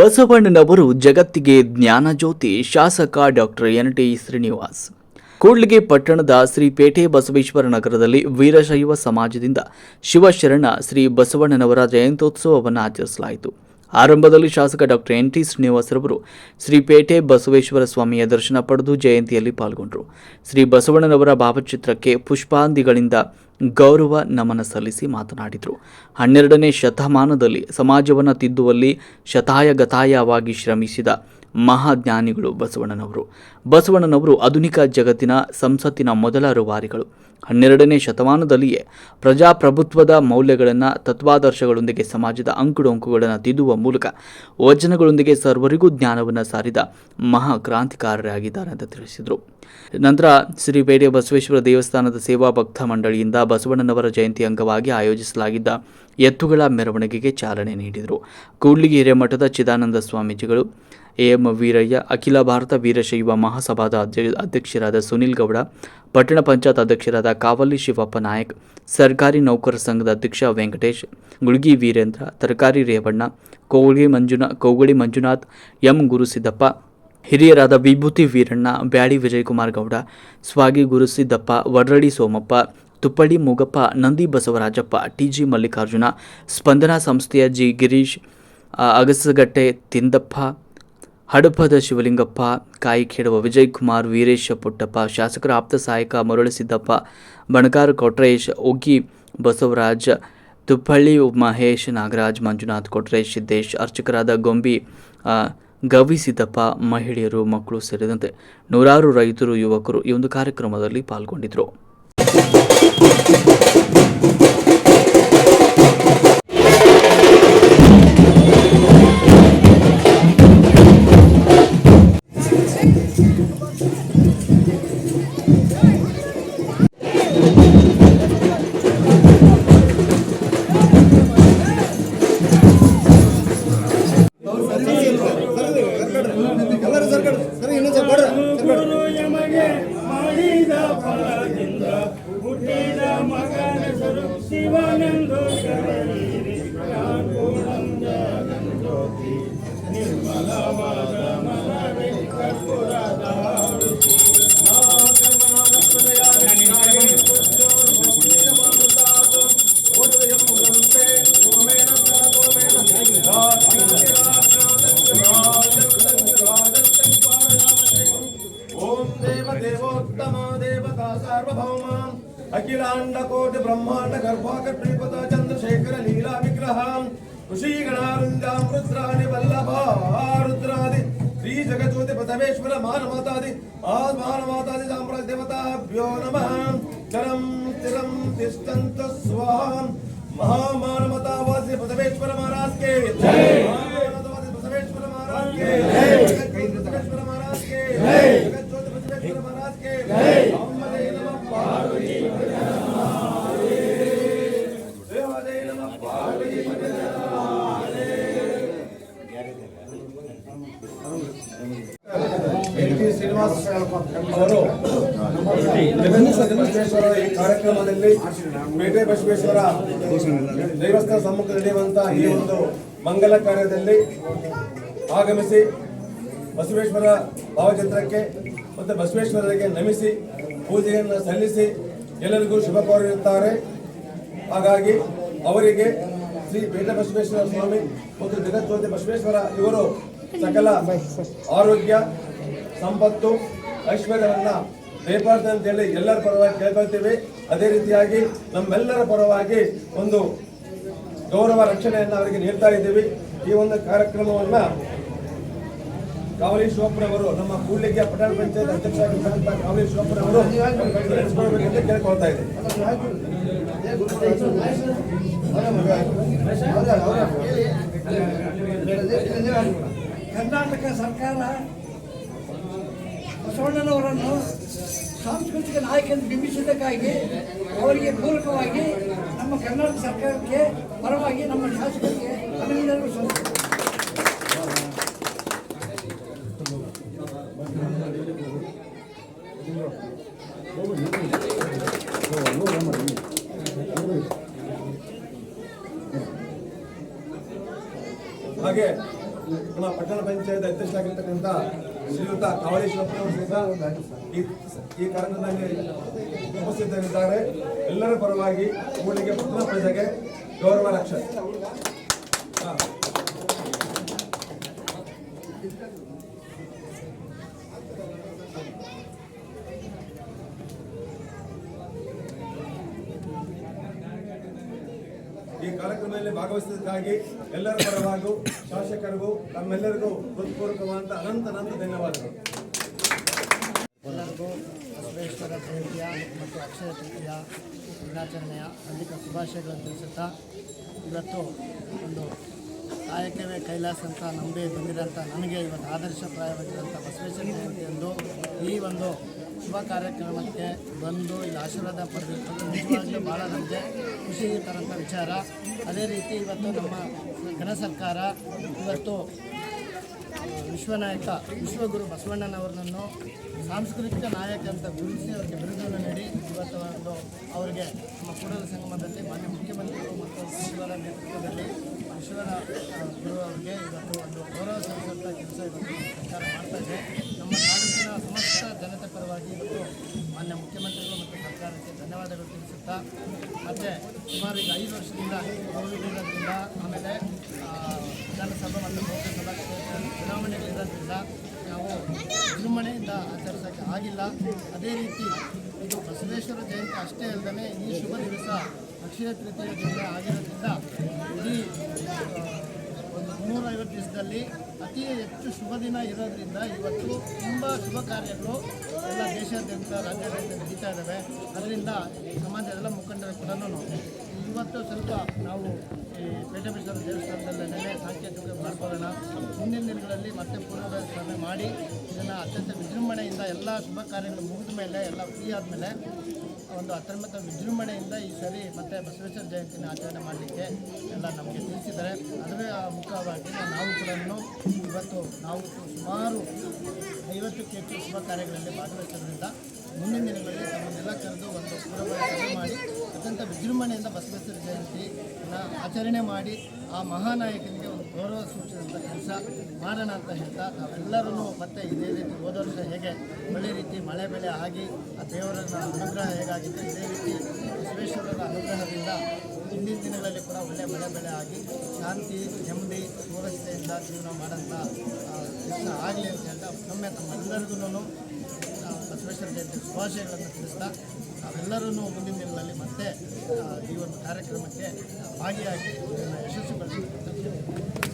ಬಸವಣ್ಣನವರು ಜಗತ್ತಿಗೆ ಜ್ಞಾನಜ್ಯೋತಿ ಶಾಸಕ doctor N T Srinivas. Kudligi ಪಟ್ಟಣದ ಶ್ರೀಪೇಟೆ ಬಸವೇಶ್ವರ ನಗರದಲ್ಲಿ ವೀರಶೈವ ಸಮಾಜದಿಂದ ಶಿವಶರಣ ಶ್ರೀ ಬಸವಣ್ಣನವರ ಜಯಂತ್ಯೋತ್ಸವವನ್ನು ಆಚರಿಸಲಾಯಿತು. ಆರಂಭದಲ್ಲಿ ಶಾಸಕ ಡಾಕ್ಟರ್ ಎನ್ ಟಿ ಶ್ರೀನಿವಾಸರವರು ಶ್ರೀ ಪೇಟೆ ಬಸವೇಶ್ವರ ಸ್ವಾಮಿಯ ದರ್ಶನ ಪಡೆದು ಜಯಂತಿಯಲ್ಲಿ ಪಾಲ್ಗೊಂಡರು. ಶ್ರೀ ಬಸವಣ್ಣನವರ ಭಾವಚಿತ್ರಕ್ಕೆ ಪುಷ್ಪಾಂದಿಗಳಿಂದ ಗೌರವ ನಮನ ಸಲ್ಲಿಸಿ ಮಾತನಾಡಿದರು. ಹನ್ನೆರಡನೇ ಶತಮಾನದಲ್ಲಿ ಸಮಾಜವನ್ನು ತಿದ್ದುವಲ್ಲಿ ಶತಾಯಗತಾಯವಾಗಿ ಶ್ರಮಿಸಿದ ಮಹಾಜ್ಞಾನಿಗಳು ಬಸವಣ್ಣನವರು. ಬಸವಣ್ಣನವರು ಆಧುನಿಕ ಜಗತ್ತಿನ ಸಂಸತ್ತಿನ ಮೊದಲ ರೂವಾರಿಗಳು. ಹನ್ನೆರಡನೇ ಶತಮಾನದಲ್ಲಿಯೇ ಪ್ರಜಾಪ್ರಭುತ್ವದ ಮೌಲ್ಯಗಳನ್ನು ತತ್ವಾದರ್ಶಗಳೊಂದಿಗೆ ಸಮಾಜದ ಅಂಕುಡೊಂಕುಗಳನ್ನು ತಿದ್ದುವ ಮೂಲಕ ವಚನಗಳೊಂದಿಗೆ ಸರ್ವರಿಗೂ ಜ್ಞಾನವನ್ನು ಸಾರಿದ ಮಹಾ ಕ್ರಾಂತಿಕಾರರಾಗಿದ್ದಾರೆ ಅಂತ ತಿಳಿಸಿದರು. ನಂತರ ಶ್ರೀ ಪೇಟೆ ಬಸವೇಶ್ವರ ದೇವಸ್ಥಾನದ ಸೇವಾ ಭಕ್ತ ಮಂಡಳಿಯಿಂದ ಬಸವಣ್ಣನವರ ಜಯಂತಿ ಅಂಗವಾಗಿ ಆಯೋಜಿಸಲಾಗಿದ್ದ ಎತ್ತುಗಳ ಮೆರವಣಿಗೆಗೆ ಚಾಲನೆ ನೀಡಿದರು. ಕೂಡ್ಲಿಗಿ ಹಿರೇಮಠದ ಚಿದಾನಂದ ಸ್ವಾಮೀಜಿಗಳು ಎಎಂ ವೀರಯ್ಯ, ಅಖಿಲ ಭಾರತ ವೀರಶೈವ ಮಹಾಸಭಾದ ಅಧ್ಯಕ್ಷರಾದ ಸುನಿಲ್ ಗೌಡ, ಪಟ್ಟಣ ಪಂಚಾಯತ್ ಅಧ್ಯಕ್ಷರಾದ ಕಾವಲ್ಲಿ ಶಿವಪ್ಪ ನಾಯಕ್, ಸರ್ಕಾರಿ ನೌಕರ ಸಂಘದ ಅಧ್ಯಕ್ಷ ವೆಂಕಟೇಶ್, ಗುಳ್ಗಿ ವೀರೇಂದ್ರ, ತರಕಾರಿ ರೇವಣ್ಣ ಕೋಗಳಿ ಮಂಜುನಾ, ಕೋಗಳಿ ಮಂಜುನಾಥ್, ಎಂ ಗುರುಸಿದ್ದಪ್ಪ, ಹಿರಿಯರಾದ ವಿಭೂತಿ ವೀರಣ್ಣ, ಬ್ಯಾಡಿ ವಿಜಯಕುಮಾರ್ ಗೌಡ, ಸ್ವಾಗಿ ಗುರುಸಿದ್ದಪ್ಪ ವಡ್ರಡಿ ಸೋಮಪ್ಪ, ತುಪ್ಪಳ್ಳಿ ಮೂಗಪ್ಪ, ನಂದಿ ಬಸವರಾಜಪ್ಪ, ಟಿಜಿ ಮಲ್ಲಿಕಾರ್ಜುನ, ಸ್ಪಂದನಾ ಸಂಸ್ಥೆಯ ಜಿ ಗಿರೀಶ್ ಅಗಸಗಟ್ಟೆ ತಿಂದಪ್ಪ ಹಡಪದ ಶಿವಲಿಂಗಪ್ಪ ಕಾಯಿಖೇಡುವ ವಿಜಯಕುಮಾರ್, ವೀರೇಶ ಪುಟ್ಟಪ್ಪ, ಶಾಸಕರ ಆಪ್ತ ಸಹಾಯಕ ಮರುಳಸಿದ್ದಪ್ಪ ಬಣಕಾರ ಕೊಟ್ರೇಶ್, ಒಗ್ಗಿ ಬಸವರಾಜ್, ತುಪ್ಪಳ್ಳಿ ಮಹೇಶ್ ನಾಗರಾಜ್, ಮಂಜುನಾಥ್ ಕೊಟ್ರೇಶ್, ಸಿದ್ದೇಶ್, ಅರ್ಚಕರಾದ ಗೊಂಬಿ ಗವಿಸಿದ್ದಪ್ಪ ಗವಿ ಸಿದ್ದಪ್ಪ, ಮಹಿಳೆಯರು, ಮಕ್ಕಳು ಸೇರಿದಂತೆ ನೂರಾರು ರೈತರು, ಯುವಕರು ಈ ಒಂದು ಕಾರ್ಯಕ್ರಮದಲ್ಲಿ ಪಾಲ್ಗೊಂಡಿದ್ದರು. ಶಿವನೆಂದು ಕರೆಯಿರಿ ಜ್ಞಾನಪೂರ್ಣಂ ಜ್ಯೋತಿ ನಿರ್ಮಲವಾದ అఖిలాండకోటి బ్రహ్మాండ గర్భాకట్రీపత చంద్రశేఖర లీలా విగ్రహం ఋషీగణారుందామృద్రాణి వల్లభారుద్రాది శ్రీ జగజ్యోతి పతమేశ్వర మానమాతాది మానమాతాది సామ్రాజ్ దేవతాభ్యో నమ చరం తిరం తిష్టంత స్వాహం మహామ ಅವರು ಜಗನ್ನೇಶ್ವರ ಈ ಕಾರ್ಯಕ್ರಮದಲ್ಲಿ ಪೇಟೆ ಬಸವೇಶ್ವರ ದೇವಸ್ಥಾನ ಸಮ್ಮುಖ ನಡೆಯುವಂತಹ ಈ ಒಂದು ಮಂಗಲ ಕಾರ್ಯದಲ್ಲಿ ಆಗಮಿಸಿ ಬಸವೇಶ್ವರ ಭಾವಚಿತ್ರಕ್ಕೆ ಮತ್ತು ಬಸವೇಶ್ವರರಿಗೆ ನಮಿಸಿ ಪೂಜೆಯನ್ನು ಸಲ್ಲಿಸಿ ಎಲ್ಲರಿಗೂ ಶುಭ ಕೋರಿರುತ್ತಾರೆ ಹಾಗಾಗಿ ಅವರಿಗೆ ಶ್ರೀ ಪೇಟ ಬಸವೇಶ್ವರ ಸ್ವಾಮಿ ಮತ್ತು ಜಗಜ್ಯೋತಿ ಬಸವೇಶ್ವರ ಇವರು ಸಕಲ ಆರೋಗ್ಯ, ಸಂಪತ್ತು ಐಶ್ವರ್ಯವನ್ನ ದಯಪಾರ್ದು ಅಂತೇಳಿ ಎಲ್ಲರ ಪರವಾಗಿ ಕೇಳ್ಕೊಳ್ತೀವಿ. ಅದೇ ರೀತಿಯಾಗಿ ನಮ್ಮೆಲ್ಲರ ಪರವಾಗಿ ಒಂದು ಗೌರವ ರಕ್ಷಣೆಯನ್ನು ಅವರಿಗೆ ನೀಡ್ತಾ ಇದ್ದೀವಿ. ಈ ಒಂದು ಕಾರ್ಯಕ್ರಮವನ್ನ ಕಾವಲಿ ಶಿವಪ್ಪನವರು, ನಮ್ಮ ಕೂಡ್ಲಿಗೆ ಪಟ್ಟಣ ಪಂಚಾಯತ್ ಅಧ್ಯಕ್ಷರಾಗಿರ್ತಕ್ಕಂಥ ಕಾವಲಿ ಶಿವಪ್ಪನವರು ಕೇಳ್ಕೊಳ್ತಾ ಇದ್ದೀವಿ. ಕರ್ನಾಟಕ ಸರ್ಕಾರ ಬಸವಣ್ಣನವರನ್ನು ಸಾಂಸ್ಕೃತಿಕ ನಾಯಕನ ಬಿಂಬಿಸಿದ್ದಕ್ಕಾಗಿ ಅವರಿಗೆ ಪೂರಕವಾಗಿ ನಮ್ಮ ಕರ್ನಾಟಕ ಸರ್ಕಾರಕ್ಕೆ, ಪರವಾಗಿ ನಮ್ಮ ಶಾಸಕರಿಗೆ ಅಭಿನಂದನೆಗಳು ಹಾಗೆ ನಮ್ಮ ಪಟ್ಟಣ ಪಂಚಾಯತ್ ಅಧ್ಯಕ್ಷರಾಗಿರ್ತಕ್ಕಂಥ ಶ್ರೀಯುತ ಕಾವಲೇಶ್ವರಪ್ಪ ಅವರು ಸಹಿತ ಈ ಕಾರ್ಯಕ್ರಮದಲ್ಲಿ ಉಪಸ್ಥಿತರಿದ್ದಾರೆ. ಎಲ್ಲರ ಪರವಾಗಿ ಕೂಡಲಿಗೆ ಪ್ರಥಮ ಪ್ರಜೆಗೆ ಗೌರವ ಲಕ್ಷ ಹಾ. ಈ ಕಾರ್ಯಕ್ರಮದಲ್ಲಿ ಭಾಗವಹಿಸಿದ್ದಕ್ಕಾಗಿ ಎಲ್ಲರ ಪರವಾಗೂ ಶಾಸಕರಿಗೂ ನಮ್ಮೆಲ್ಲರಿಗೂ ಹೃತ್ಪೂರ್ವಕವಾದ ಅನಂತ ಅನಂತ ಧನ್ಯವಾದಗಳು. ಎಲ್ಲರಿಗೂ ಬಸವೇಶ್ವರ ಜಯಂತಿಯ ಮತ್ತು ಅಕ್ಷಯ ತೃತೀಯ ದಿನಾಚರಣೆಯ ಅನೇಕ ಶುಭಾಶಯಗಳನ್ನು ತಿಳಿಸುತ್ತಾ ಇವತ್ತು ಒಂದು ಕಾಯಕವೇ ಕೈಲಾಸ ಅಂತ ನಂಬಿ ಬಂದಿರೋಂಥ ನನಗೆ ಇವತ್ತು ಆದರ್ಶಪ್ರಾಯವಾಗಿರುವಂಥ ಬಸವೇಶ್ವರ ಜಯಂತಿಯಂದು ಈ ಒಂದು ಶುಭ ಕಾರ್ಯಕ್ರಮಕ್ಕೆ ಬಂದು ಇಲ್ಲಿ ಆಶೀರ್ವಾದ ಪಡೆದಿರ್ತದೆ ನಿಜವಾಗ್ಲೂ ಭಾಳ ನಮಗೆ ಖುಷಿ ತರೋಂಥ ವಿಚಾರ. ಅದೇ ರೀತಿ ಇವತ್ತು ನಮ್ಮ ಘನ ಸರ್ಕಾರ ಇವತ್ತು ವಿಶ್ವನಾಯಕ ವಿಶ್ವಗುರು ಬಸವಣ್ಣನವರನ್ನು ಸಾಂಸ್ಕೃತಿಕ ನಾಯಕ ಅಂತ ಗುರುತಿಸಿ ಅವರಿಗೆ ಬಿರುದನ್ನು ನೀಡಿ ಇವತ್ತು ಒಂದು ಅವರಿಗೆ ನಮ್ಮ ಕೂಡಲ ಸಂಗಮದಲ್ಲಿ ಮಾನ್ಯ ಮುಖ್ಯಮಂತ್ರಿಗಳು ಮತ್ತು ಸಚಿವರ ನೇತೃತ್ವದಲ್ಲಿ ಆ, ಗುರು ಅವರಿಗೆ ಇವತ್ತು ಒಂದು ಗೌರವ ಸಲ್ಲಿಸುವಂಥ ಕೆಲಸ ಇವತ್ತು ಸರ್ಕಾರ ಮಾಡ್ತಾ ಇದೆ. ನಮ್ಮ ತಾಲೂಕಿನ ಸಮಸ್ತ ಜನತೆ ಪರವಾಗಿ ಇವತ್ತು ಮಾನ್ಯ ಮುಖ್ಯಮಂತ್ರಿಗಳು ಮತ್ತು ಸರ್ಕಾರಕ್ಕೆ ಧನ್ಯವಾದಗಳು ತಿಳಿಸುತ್ತಾ ಮತ್ತು ಸುಮಾರು ಈಗ ಐದು ವರ್ಷದಿಂದ ಕೋವಿಡ್ ಆಮೇಲೆ ವಿಧಾನಸಭಾ ಮತ್ತು ಲೋಕಸಭಾ ಚುನಾವಣೆಗಳಿರೋದ್ರಿಂದ ನಾವು ವಿಜೃಂಭಣೆಯಿಂದ ಆಚರಿಸೋಕ್ಕೆ ಆಗಿಲ್ಲ. ಅದೇ ರೀತಿ ಇದು ಬಸವೇಶ್ವರ ಜಯಂತಿ ಅಷ್ಟೇ ಅಲ್ಲದೆ ಈ ಶುಭ ದಿವಸ ಅಕ್ಷಯ ತೃತೀಯ ದಿನ ಆಗಿರೋದ್ರಿಂದ ಇಡೀ ಒಂದು ಮುನ್ನೂರೈವತ್ತು ದಿವಸದಲ್ಲಿ ಅತಿ ಹೆಚ್ಚು ಶುಭ ದಿನ ಇರೋದ್ರಿಂದ ಇವತ್ತು ತುಂಬ ಶುಭ ಕಾರ್ಯಗಳು ಎಲ್ಲ ದೇಶಾದ್ಯಂತ, ರಾಜ್ಯಾದ್ಯಂತ ನಡೀತಾ ಇದ್ದಾವೆ. ಅದರಿಂದ ಸಮಾಜದೆಲ್ಲ ಮುಖಂಡರು ಕೂಡ ಇವತ್ತು ಸ್ವಲ್ಪ ನಾವು ಈ ಪೇಟೆ ಬಸವ ದೇವಸ್ಥಾನದಲ್ಲಿ ನೆನೆ ಸಾಂಕೇತಿಕ ಮಾಡ್ಕೊಳ್ಳೋಣ. ಮುಂದಿನ ದಿನಗಳಲ್ಲಿ ಮತ್ತೆ ಪೂರ್ವಭಾವಿ ಮಾಡಿ, ಇದನ್ನು ಅತ್ಯಂತ ವಿಜೃಂಭಣೆಯಿಂದ ಎಲ್ಲ ಶುಭ ಕಾರ್ಯಗಳು ಮುಗಿದ ಮೇಲೆ, ಎಲ್ಲ ಫ್ರೀ ಆದಮೇಲೆ ಒಂದು ಅತ್ಯಂತ ವಿಜೃಂಭಣೆಯಿಂದ ಈ ಸರಿ ಮತ್ತೆ ಬಸವೇಶ್ವರ ಜಯಂತಿನ ಆಚರಣೆ ಮಾಡಲಿಕ್ಕೆ ಎಲ್ಲ ನಮಗೆ ತಿಳಿಸಿದ್ದಾರೆ. ಅದರ ಮುಖವಾಗಿ ನಾವು ಕೂಡ ಇವತ್ತು ನಾವು ಸುಮಾರು ಐವತ್ತಕ್ಕೆ ಹೆಚ್ಚು ಶುಭ ಕಾರ್ಯಗಳಲ್ಲಿ ಭಾಗವಹಿಸೋದ್ರಿಂದ ಮುಂದಿನ ದಿನಗಳಲ್ಲಿ ತಮ್ಮನ್ನೆಲ್ಲ ಕರೆದು ಒಂದು ಪೂರ್ವ ಮಾಡಿ ಅತ್ಯಂತ ವಿಜೃಂಭಣೆಯಿಂದ ಬಸವೇಶ್ವರ ಜಯಂತಿನ ಆಚರಣೆ ಮಾಡಿ ಆ ಮಹಾನಾಯಕನಿಗೆ ಒಂದು ಗೌರವ ಸೂಚಿಸಿದಂಥ ಕೆಲಸ ಮಾಡೋಣ ಅಂತ ಹೇಳ್ತಾ ನಾವೆಲ್ಲರೂ ಮತ್ತೆ ಇದೇ ರೀತಿ ಹೋದ ವರ್ಷ ಹೇಗೆ ಒಳ್ಳೆ ರೀತಿ ಮಳೆ ಬೆಳೆ ಆಗಿ ಆ ದೇವರ ಅನುಗ್ರಹ ಹೇಗಾಗಿತ್ತು, ಇದೇ ರೀತಿ ಬಸವೇಶ್ವರರ ಅನುಗ್ರಹದಿಂದ ಹಿಂದಿನ ದಿನಗಳಲ್ಲಿ ಕೂಡ ಒಳ್ಳೆ ಮಳೆ ಬೆಳೆ ಆಗಿ ಶಾಂತಿ, ನೆಮ್ಮದಿ ಸುರಕ್ಷತೆಯಿಂದ ಜೀವನ ಮಾಡೋಂಥ ಕೆಲಸ ಆಗಲಿ ಅಂತ ಹೇಳ್ತಾ ಒಮ್ಮೆ ತಮ್ಮೆಲ್ಲರಿಗೂ ಜಯಂತಿ ಶುಭಾಶಯಗಳನ್ನು ತಿಳಿಸ್ತಾ ನಾವೆಲ್ಲರೂ ಮುಂದಿನ ದಿನಗಳಲ್ಲಿ ಮತ್ತೆ ಈ ಒಂದು ಕಾರ್ಯಕ್ರಮಕ್ಕೆ ಭಾಗಿಯಾಗಿ ಯಶಸ್ವಿ ಯಶಸ್ವಿಗೊಳಿಸಬೇಕು